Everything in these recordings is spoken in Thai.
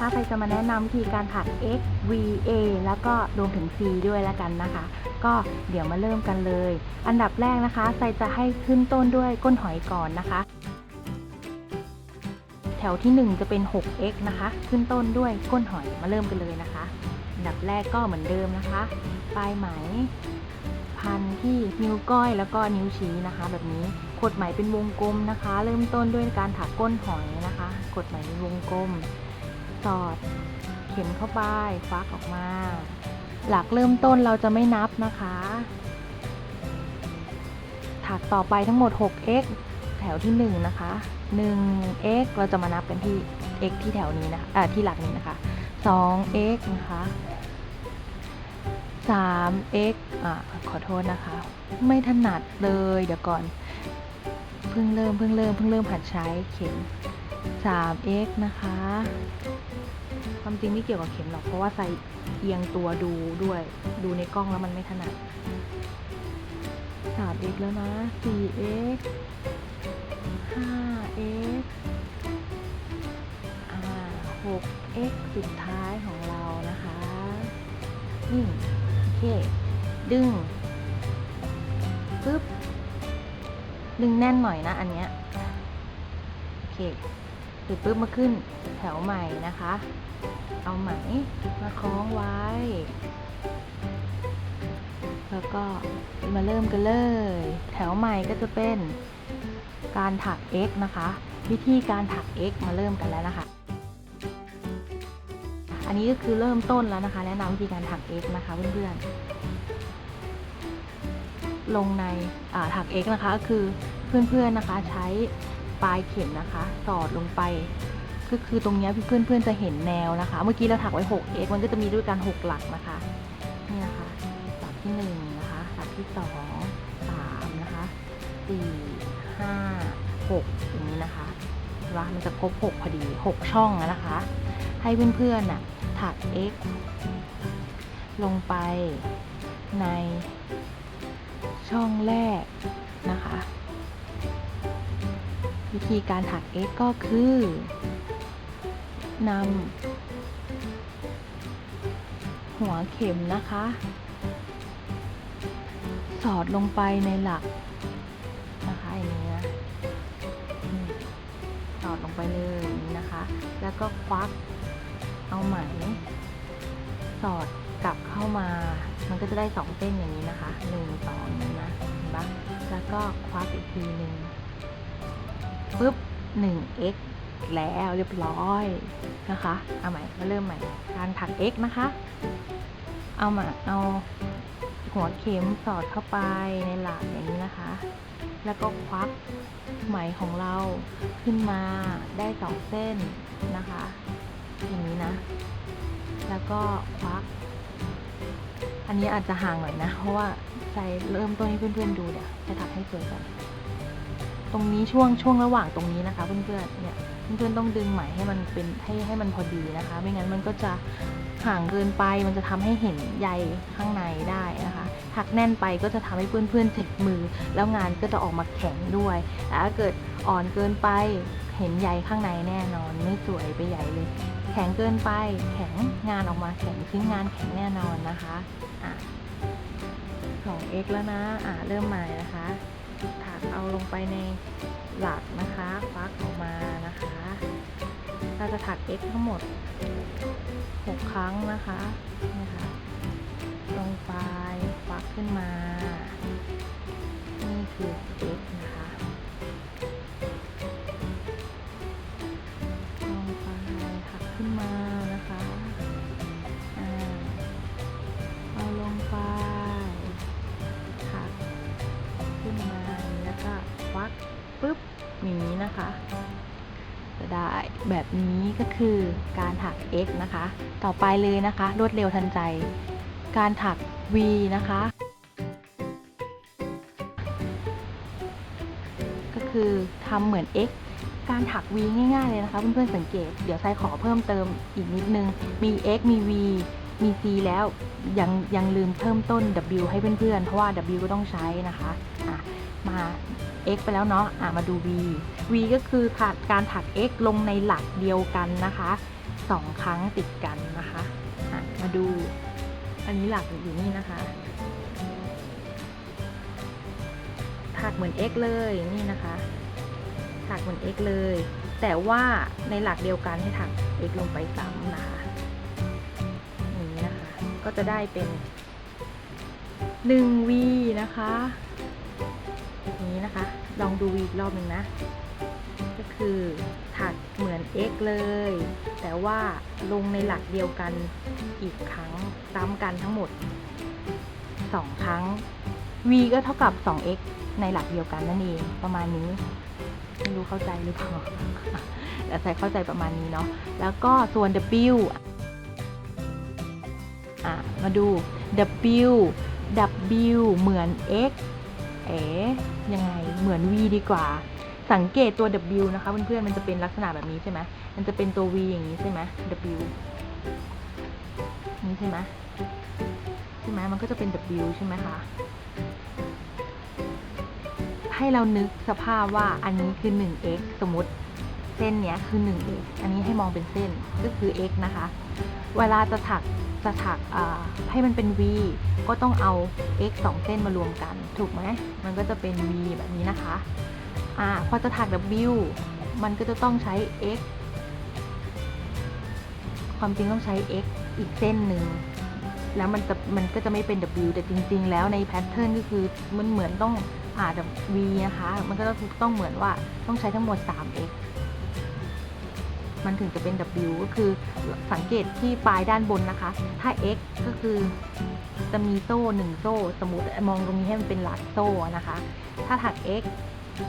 นะคะไฟจะมาแนะนำวิธีการถัก x v a แล้วก็รวมถึง c ด้วยแล้วกันนะคะ ก็เดี๋ยวมาเริ่มกันเลย อันดับแรกนะคะไฟจะให้ขึ้นต้นด้วยก้นหอยก่อนนะคะ แถวที่ 1 จะเป็น 6x นะคะ ขึ้นต้นด้วยก้นหอยมาเริ่มกันเลยนะคะ อันดับแรกก็เหมือนเดิมนะคะปลายไหมพันที่นิ้วก้อยแล้วก็นิ้วชี้นะคะ แบบนี้กดไหมเป็นวงกลมนะคะ เริ่มต้นด้วยการถักก้นหอยนะคะ กดไหมเป็นวงกลม สอด เข็มเข้าไปฟักออกมา หลักเริ่มต้นเราจะไม่นับนะคะ ถักต่อไปทั้งหมด 6x แถวที่ 1 นะคะ 1x เราจะมานับกันที่ x ที่แถวนี้นะะอ่าที่หลักนี้นะคะ 2x นะคะ 3x อ่าขอโทษนะคะ ไม่ถนัดเลย เดี๋ยวก่อน เพิ่งเริ่ม เพิ่งเริ่ม เพิ่งเริ่มหัดใช้เข็ม 3x นะคะ ความจริงไม่เกี่ยวกับเข็มหรอก เพราะว่าใส่เอียงตัวดูด้วย ดูในกล้องแล้วมันไม่ถนัด 3x แล้วนะ 4x 5x อ่า 6x สุดท้ายของเรานะคะนี่โอเค ดึงปึ๊บ ดึงแน่นหน่อยนะอันเนี้ยโอเค ร็จปึ๊บมาขึ้นแถวใหม่นะคะ เอาไหมมาคล้องไว้ แล้วก็มาเริ่มกันเลย แถวใหม่ก็จะเป็นการถัก x นะคะ วิธีการถัก x มาเริ่มกันแล้วนะคะ อันนี้ก็คือเริ่มต้นแล้วนะคะ แนะนำวิธีการถัก x นะคะเพื่อนๆลงในถัก x นะคะก็คือเพื่อนๆนะคะใช้ ปลายเข็มนะคะ สอดลงไป ก็คือตรงนี้ยเพื่อนๆจะเห็นแนวนะคะ เมื่อกี้เราถักไว้ 6x มันก็จะมีด้วยกัน 6 หลักนะคะนี่นะคะหลักที่1นะคะหลักที่ 2 3 นะคะ 4 5 6 อย่างนี้นะคะเห็นปะมันจะครบ 6 พอดี 6 ช่องนะคะ ให้เพื่อนๆน่ะถัก x ลงไปในช่องแรกนะคะ วิธีการถัก x ก็คือนำหัวเข็มนะคะ สอดลงไปในหลักนะคะอย่างนี้นะอืมสอดลงไปเลยนนะคะ แล้วก็ควักเอาไหม สอดกลับเข้ามา มันก็จะได้สองเส้นอย่างนี้นะคะหนึ่งสองอย่างนี้นะเห็นปะแล้วก็ควักอีกทีหนึ่ง ปึ๊บหนึ่ง x แล้วเรียบร้อยนะคะ เอาใหม่มาเริ่มใหม่ การถัก x นะคะ เอามาเอาหัวเข็มสอดเข้าไปในหลักอย่างนี้นะคะ แล้วก็ควักไหมของเราขึ้นมาได้สองเส้นนะคะ อย่างนี้นะ แล้วก็ควัก อันนี้อาจจะห่างหน่อยนะ เพราะว่าใจเริ่มต้นให้เพื่อนๆดูเดี๋ยวจะถักให้สวยก่อน ตรงนี้ช่วงช่วงระหว่างตรงนี้นะคะเพื่อนๆเนี่ยเพื่อนๆต้องดึงไหมให้มันเป็นให้ให้มันพอดีนะคะ ไม่งั้นมันก็จะห่างเกินไปมันจะทำให้เห็นใยข้างในได้นะคะถักแน่นไปก็จะทำให้เพื่อนๆเจ็บมือ แล้วงานก็จะออกมาแข็งด้วยแต่ถ้าเกิดอ่อนเกินไปเห็นใยข้างในแน่นอน ไม่สวยไปใหญ่เลย แข็งเกินไปแข็งงานออกมาแข็งชิ้นงานแข็งแน่นอนนะคะอะของ x แล้วนะอะเริ่มใหม่นะคะ ถักเอาลงไปในหลักนะคะฟักออกมานะคะ เราจะถัก x ทั้งหมด 6 ครั้งนะคะนะคะ ลงไปฟักขึ้นมา แบบนี้ก็คือการถัก x นะคะ ต่อไปเลยนะคะ รวดเร็วทันใจ การถัก v นะคะ ก็คือทำเหมือน x การถัก v ง่าย ๆ เลยนะคะ เพื่อนๆสังเกต เดี๋ยวไซขอเพิ่มเติมอีกนิดนึง มี x มี v มี c แล้วยังยังลืมเพิ่มต้น w ให้เพื่อนๆ เพราะว่า w ก็ต้องใช้นะคะะมา x ไปแล้วเนาะอะมาดู v v ก็คือขาดการถัก x ลงในหลักเดียวกันนะคะสองครั้งติดกันนะคะอะมาดูอันนี้หลักอยู่นี่นะคะ ถักเหมือน x เลยนี่นะคะ ถักเหมือน x เลย แต่ว่าในหลักเดียวกันให้ถัก x ลงไปซ้ำนะคะอย่างนี้นะคะ ก็จะได้เป็น 1v นะคะ นี้นะคะ ลองดูอีกรอบหนึ่งนะ ก็คือถักเหมือน x เลย แต่ว่าลงในหลักเดียวกันอีกครั้งซ้ำกันทั้งหมด 2 ครั้ง v ก็เท่ากับ 2x ในหลักเดียวกันนั่นเองประมาณนี้ไม่รู้เข้าใจหรือเปล่าแต่ใส่เข้าใจประมาณนี้เนาะแล้วก็ส่วน w มาดู w w เหมือน x เอ๋ยังไงเหมือน v ดีกว่า สังเกตตัว w นะคะเพื่อนๆมันจะเป็นลักษณะแบบนี้ใช่ไหมมันจะเป็นตัว v อย่างนี้ใช่ไหม w นี่ใช่ไหมใช่ไหมมันก็จะเป็น w ใช่ไหมคะให้เรานึกสภาพว่าอันนี้คือ 1x สมมติเส้นเนี้ยคือ 1x อันนี้ให้มองเป็นเส้นก็คือ x นะคะ เวลาจะถักจะถักให้มันเป็น v ก็ต้องเอา x สองเส้นมารวมกัน ถูกไหม มันก็จะเป็น v แบบนี้นะคะอ่าพอจะถัก w มันก็จะต้องใช้ x ความจริงต้องใช้ x อีกเส้นหนึ่ง แล้วมันจะมันก็จะไม่เป็น w แต่จริง ๆ แล้วในแพทเทิร์นก็คือมันเหมือนต้องอ่า v นะคะ มันก็ต้องต้องเหมือนว่าต้องใช้ทั้งหมด 3x มันถึงจะเป็น w ก็คือสังเกตที่ปลายด้านบนนะคะ ถ้า x ก็คือจะมีโซ่หนึ่งโซ่ สมมติมองตรงนี้ให้มันเป็นหลักโซ่นะคะ ถ้าถัก x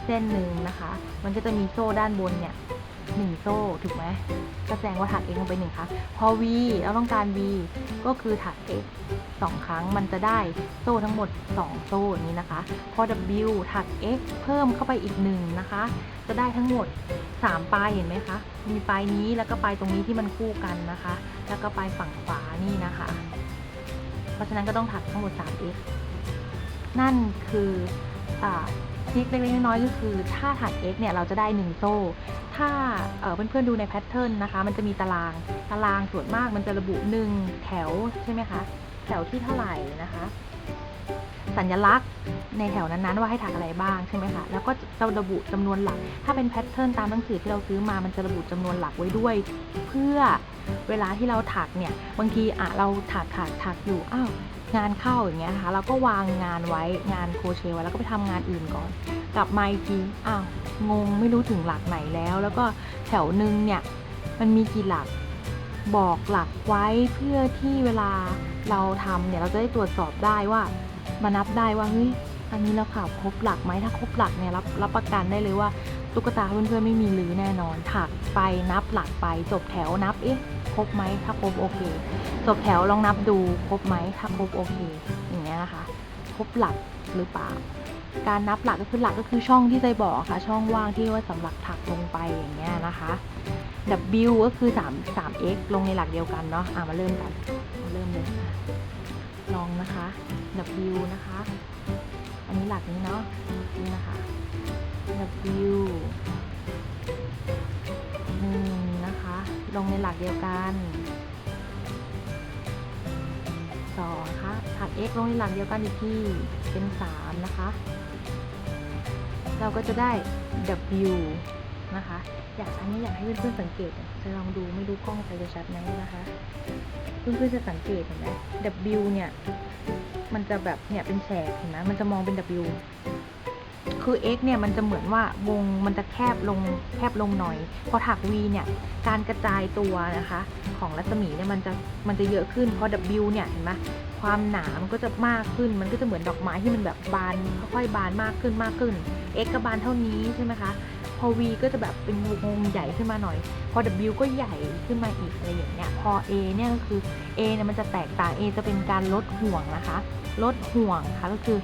เส้นหนึ่งนะคะ มันก็จะมีโซ่ด้านบนเนี่ย หนึ่งโซ่ถูกไหมก็แสดงว่าถัก x ลงไปหนึ่งครั้งพอ v เราต้องการ v ก็คือถัก x สองครั้งมันจะได้โซ่ทั้งหมด 2 โซ่นี้นะคะ พอ w ถัก x เพิ่มเข้าไปอีกหนึ่งนะคะ จะได้ทั้งหมด 3 ปลายเห็นไหมคะ มีปลายนี้แล้วก็ปลายตรงนี้ที่มันคู่กันนะคะ แล้วก็ปลายฝั่งขวานี่นะคะ เพราะฉะนั้นก็ต้องถักทั้งหมด 3x นั่นคืออ่า ทริคเล็กๆน้อยๆก็คือถ้าถัก x เนี่ยเราจะได้ 1 โซ่ ถ้าเเพื่อนๆดูในแพทเทิร์นนะคะ มันจะมีตารางตารางส่วนมากมันจะระบุ 1 แถวใช่ไหมคะ แถวที่เท่าไหร่นะคะ สัญลักษณ์ในแถวนั้นๆว่าให้ถักอะไรบ้างใช่ไหมคะแล้วก็จะระบุจำนวนหลัก ถ้าเป็นแพทเทิร์นตามหนังสือที่เราซื้อมามันจะระบุจำนวนหลักไว้ด้วย เพื่อเวลาที่เราถักเนี่ยบางทีอะเราถักถักถักอยู่อ้าว งานเข้าอย่างเงี้ยนะคะเราก็วางงานไว้งานโคเชไว้แล้วก็ไปทำงานอื่นก่อน กลับมาอีกทีอ้าวงงไม่รู้ถึงหลักไหนแล้ว แล้วก็แถวหนึ่งเนี่ยมันมีกี่หลักบอกหลักไว้เพื่อที่เวลาเราทำเนี่ยเราจะได้ตรวจสอบได้ว่ามานับได้ว่าเฮ้ยอันนี้เราข่าวครบหลักไหมถ้าครบหลักเนี่ยรับรับประกันได้เลยว่า ตุ๊กตาเพื่อนๆไม่มีลือแน่นอนถักไปนับหลักไปจบแถวนับเอ๊ะครบไหมถ้าครบโอเคจบแถวลองนับดูครบไหมถ้าครบโอเค อย่างเงี้ยนะคะครบหลักหรือเปล่า การนับหลักก็คือหลักก็คือช่องที่ใจบอกค่ะ ช่องว่างที่ไว้สำหรับถักลงไปอย่างเงี้ยนะคะ W ก็คือ3 3x ลงในหลักเดียวกันเนาะอะมาเริ่มกันมาเริ่มเลยลองนะคะ W นะคะ อันนี้หลักนี้เนาะนี่นะคะ W หนึ่งนะคะ ลงในหลักเดียวกันสองนะถัก x ลงในหลักเดียวกันอีกที่เป็นสามนะคะ เราก็จะได้ W นะคะ อยากอันนี้อยากให้เพื่อนๆสังเกต จะลองดูไม่รู้กล้องใครจะชัดไหมนะคะ เพื่อนๆจะสังเกตเห็นไหม W เนี่ย มันจะแบบเนี่ยเป็นแฉกเห็นไหมมันจะมองเป็น W คือ x เนี่ยมันจะเหมือนว่าวงมันจะแคบลงแคบลงหน่อย พอถัก v เนี่ยการกระจายตัวนะคะ ของรัศมีเนี่ยมันจะมันจะเยอะขึ้นพอ w เนี่ยเห็นไหมความหนามันก็จะมากขึ้น มันก็จะเหมือนดอกไม้ที่มันแบบบานค่อยๆบานมากขึ้นมากขึ้น x ก็บานเท่านี้ใช่ไหมคะพอ v ก็จะแบบเป็นวงใหญ่ขึ้นมาหน่อย พอ w ก็ใหญ่ขึ้นมาอีกอะไรอย่างเงี้ย พอ a เนี่ยก็คือ a เนี่ยมันจะแตกต่าง a จะเป็นการลดห่วงนะคะ ลดห่วงค่ะก็คือ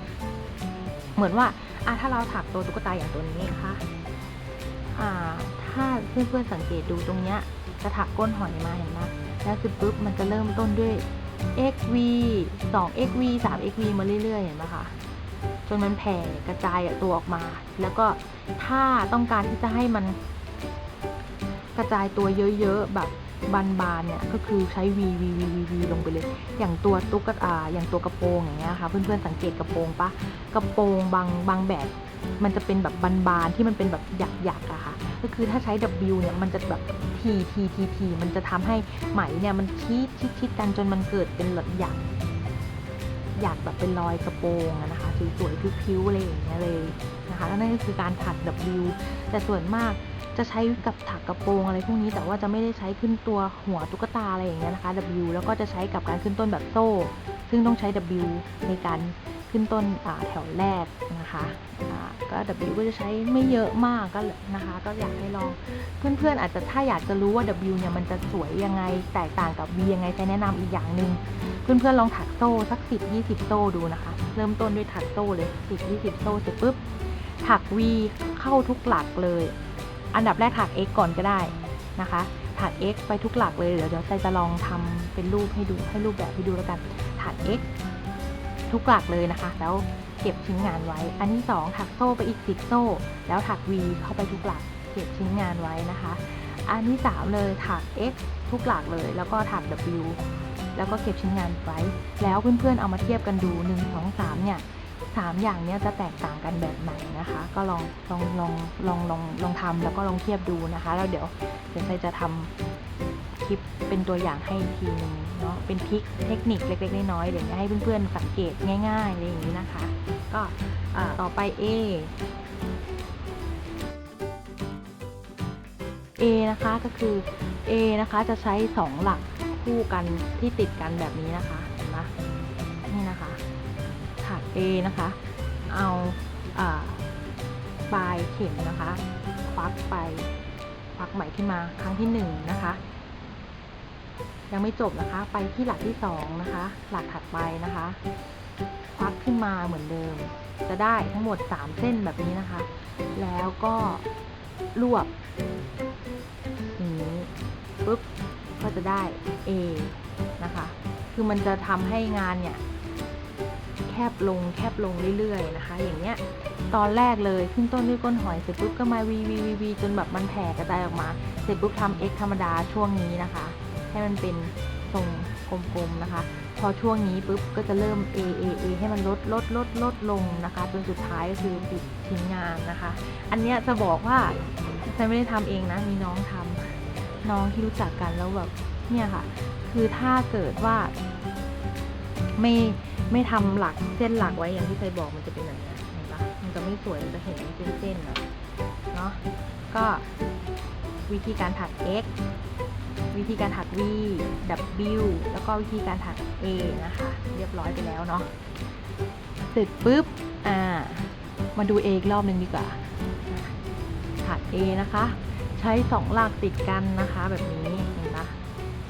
เหมือนว่า อะถ้าเราถักตัวตุ๊กตาอย่างตัวนี้นะคะอ่าถ้าเพื่อนๆสังเกตดูตรงเนี้ยจะถักก้นหอยมาเห็นไหมแล้วคือปุ๊บมันจะเริ่มต้นด้วย xv 2 xv 3 xv มาเรื่อยๆเห็นไหมคะจนมันแผ่กระจายตัวออกมา แล้วก็ถ้าต้องการที่จะให้มันกระจายตัวเยอะๆแบบ บานๆเนี่ยก็คือใช้ V V V V V ลงไปเลย อย่างตัวตุ๊กตาอย่างตัวกระโปรงอย่างเงี้ยค่ะ เพื่อนๆสังเกตกระโปรงปะกระโปรงบางบางแบบ มันจะเป็นแบบบานๆที่มันเป็นแบบหยักๆอะค่ะ ก็คือถ้าใช้ W เนี่ยมันจะแบบทีทีทีทีมันจะทำให้ไหมเนี่ยมันชิดชิดชิดกันจนมันเกิดเป็นหลอดหยักหยักแบบเป็นรอยกระโปรงอะนะคะสวยๆพิ้วๆอะไรอย่างเงี้ยเลยนะคะแล้วนั่นก็คือการถัก W แต่ส่วนมาก จะใช้กับถักกระโปรงอะไรพวกนี้ แต่ว่าจะไม่ได้ใช้ขึ้นตัวหัวตุ๊กตาอะไรอย่างเงี้ยนะคะ W แล้วก็จะใช้กับการขึ้นต้นแบบโซ่ ซึ่งต้องใช้ W ในการขึ้นต้นแถวแรกนะคะอ่าก็ W ก็จะใช้ไม่เยอะมากก็นะคะ ก็อยากให้ลองเพื่อนๆ อาจจะถ้าอยากจะรู้ว่า W เนี่ยมันจะสวยยังไงแตกต่างกับ V ยังไงใช้แนะนำอีกอย่างหนึ่งเพื่อนๆลองถักโซ่สัก 10 20 โซ่ดูนะคะ เริ่มต้นด้วยถักโซ่เลย 10 20 โซ่เสร็จปุ๊บถัก V เข้าทุกหลักเลย อันดับแรกถัก X ก่อนก็ได้นะคะถัก X ไปทุกหลักเลยเดี๋ยวเดี๋ยวใจจะลองทำเป็นรูปให้ดูให้รูปแบบให้ดูแล้วกันถัก X ทุกหลักเลยนะคะ แล้วเก็บชิ้นงานไว้ อันที่สองถักโซ่ไปอีก10โซ่ แล้วถัก V เข้าไปทุกหลัก เก็บชิ้นงานไว้นะคะ อันที่สามเลยถัก X ทุกหลักเลย แล้วก็ถัก W แล้วก็เก็บชิ้นงานไว้ แล้วเพื่อนๆเอามาเทียบกันดู 1 2 3เนี่ย สามอย่างเนี้ยจะแตกต่างกันแบบไหนนะคะ ก็ลองลองลองลองลองลองทำแล้วก็ลองเทียบดูนะคะ แล้วเดี๋ยวเดี๋ยวใครจะทำคลิปเป็นตัวอย่างให้อีกทีหนึ่งเนาะเป็นทริคเทคนิคเล็กๆน้อยๆเดี๋ยวให้เพื่อนๆสังเกตง่ายๆอะไรอย่างนี้นะคะ ก็อ่าต่อไป A A นะคะก็คือ A นะคะจะใช้ 2 หลักคู่กันที่ติดกันแบบนี้นะคะเห็นไหมนี่นะคะ ถัก A นะคะเอาอาปลายเข็มนะคะ ควักไป ควักไหมขึ้นมาครั้งที่หนึ่งนะคะ ยังไม่จบนะคะ ไปที่หลักที่สองนะคะ หลักถัดไปนะคะ ควักขึ้นมาเหมือนเดิม จะได้ทั้งหมด 3 เส้นแบบนี้นะคะ แล้วก็รวบอย่างนี้ปุ๊บก็จะได้ A นะคะ คือมันจะทำให้งานเนี่ย คบลงแคบลงเรื่อยๆนะคะ อย่างเนี้ยตอนแรกเลยขึ้นต้นด้วยก้นหอยเสร็จปุ๊บก็มา V V V V จนแบบมันแผ่กระจายออกมา เสร็จปุ๊บทำ X ธรรมดาช่วงนี้นะคะ ให้มันเป็นทรงกลมๆนะคะ พอช่วงนี้ปุ๊บก็จะเริ่ม A A A ให้มันลดลดลดลดลงนะคะจนสุดท้ายก็คือปิดชิ้นงานนะคะ อันเนี้ยจะบอกว่าฉันไม่ได้ทำเองนะมีน้องทำน้องที่รู้จักกันแล้วแบบเนี่ยค่ะ คือถ้าเกิดว่าไม่ ไม่ทำหลักเส้นหลักไว้อย่างที่เคยบอกมันจะเป็นอย่างนี้เห็นปะมันจะไม่สวยมันจะเห็นเป็นเส้นๆอะเนาะก็วิธีการถัก X วิธีการถัก V W แล้วก็วิธีการถัก A นะคะ เรียบร้อยไปแล้วเนาะเสร็จปุ๊บอ่ามาดู A อีกรอบหนึ่งดีกว่าถัก A นะคะ ใช้สองหลักติดกันนะคะ แบบนี้เห็นปะ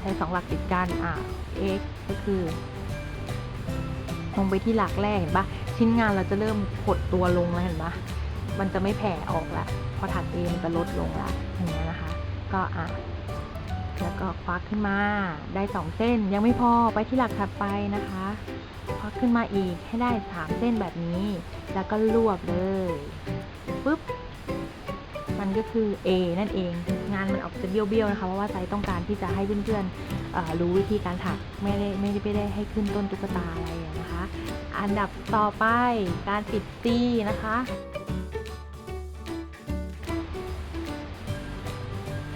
ใช้สองหลักติดกันอ่า X ก็คือ ลงไปที่หลักแรกเห็นปะชิ้นงานเราจะเริ่มหดตัวลงแล้วเห็นปะมันจะไม่แผ่ออกละพอถัก A มันจะลดลงละอย่างเงี้ยนะคะ ก็อะแล้วก็ควักขึ้นมาได้สองเส้นยังไม่พอไปที่หลักถัดไปนะคะควักขึ้นมาอีกให้ได้สามเส้นแบบนี้ แล้วก็รวบเลยปุ๊บมันก็คือ A นั่นเอง งานมันออกจะเบี้ยวๆนะคะเพราะว่าไซต์ต้องการที่จะให้เพื่อนๆเอ่อรู้วิธีการถักไม่ได้ไม่ได้ไม่ได้ให้ขึ้นต้นตุ๊กตาอะไร อันดับต่อไปการปิดซีนะคะ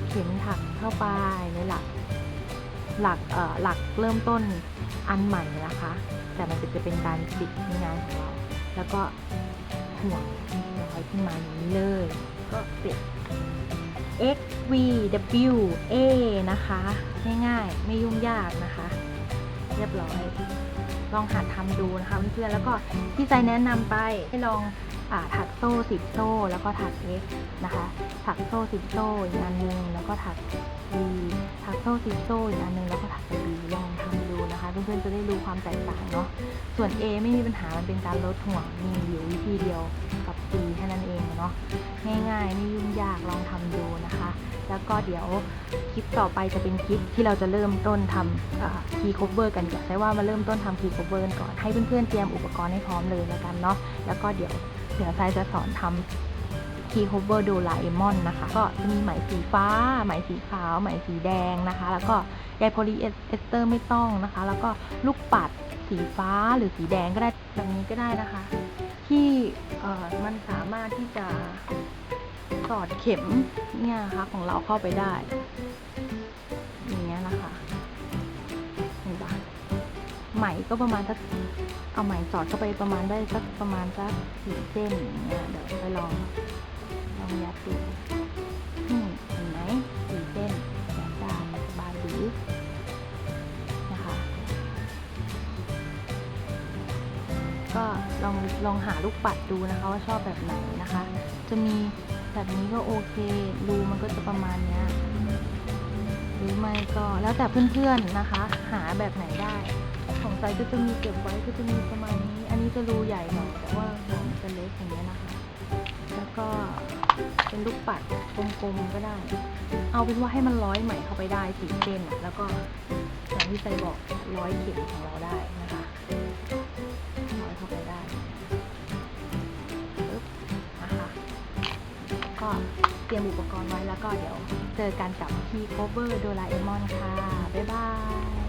เข็มถักเข้าไปในหลักหลักเอ่อหลักเริ่มต้นอันใหม่นะคะ แต่มันจะเป็นการปิดงานของเราแล้วก็ห่วงร้อยขึ้นมาอย่างนี้เลย ก็เสร็จ x v w a นะคะ ง่ายๆ ไม่ยุ่งยากนะคะ เรียบร้อย ลองหัดทำดูนะคะเพื่อนๆแล้วก็ที่ใจแนะนำไปให้ลองอถักโซ่สิบโซ่แล้วก็ถักเอฟนะคะ ถักโซ่สิบโซ่อีกอันหนึงแล้วก็ถัก V ถักโซ่สิบโซ่อีกอันหนึงแล้วก็ถัก V ลอง นะคะเพื่อนๆจะได้รู้ความแตกต่างเนาะส่วน A ไม่มีปัญหามันเป็นการลดห่วงมีอยู่วิธีเดียวกับ C แค่นั้นเองเนาะง่ายๆไม่ยุ่งยากลองทำดูนะคะ แล้วก็เดี๋ยวคลิปต่อไปจะเป็นคลิปที่เราจะเริ่มต้นทำคีย์ cover กันอยากใช้ว่ามาเริ่มต้นทำคีย์ cover กันก่อนให้เพื่อนๆเตรียมอุปกรณ์ให้พร้อมเลยแล้วกันเนาะแล้วก็เดี๋ยวเดี๋ยวทรายจะสอนทำ คีย์โคเวอร์โดราเอมอนนะคะ ก็จะมีไหมสีฟ้า ไหมสีขาว ไหมสีแดงนะคะ แล้วก็ใยโพลีเอสเตอร์ไม่ต้องนะคะ แล้วก็ลูกปัดสีฟ้าหรือสีแดงก็ได้แบบนี้ก็ได้นะคะ ที่มันสามารถที่จะสอดเข็มเนี่ยนะคะของเราเข้าไปได้อย่างเงี้ยนะคะเห็นปะไหมก็ประมาณสักเอาไหมสอดเข้าไปประมาณได้สักประมาณสักสี่เส้นอย่างเงี้ยเดี๋ยวไป องลองหาลูกปัดดูนะคะว่าชอบแบบไหนนะคะ จะมีแบบนี้ก็โอเครูมันก็จะประมาณเนี้ยหรือไม่ก็แล้วแต่เพื่อนๆนะคะ หาแบบไหนได้ ของใจก็จะมีเก็บไว้ก็จะมีประมาณนี้ อันนี้จะรูใหญ่หน่อยแต่ว่าหัวมันจะเล็กอย่างเงี้ยนะคะ แล้วก็เป็นลูกปัดกลมๆก็ได้ เอาเป็นว่าให้มันร้อยไหมเข้าไปได้สีเส้นแล้วก็อย่างที่ใจบอกร้อยเข็มของเราได้นะคะ ก็เตรียมอุปกรณ์ไว้แล้วก็เดี๋ยวเจอกันกับที่โคเวอร์โดราเอมอนค่ะ บ๊ายบาย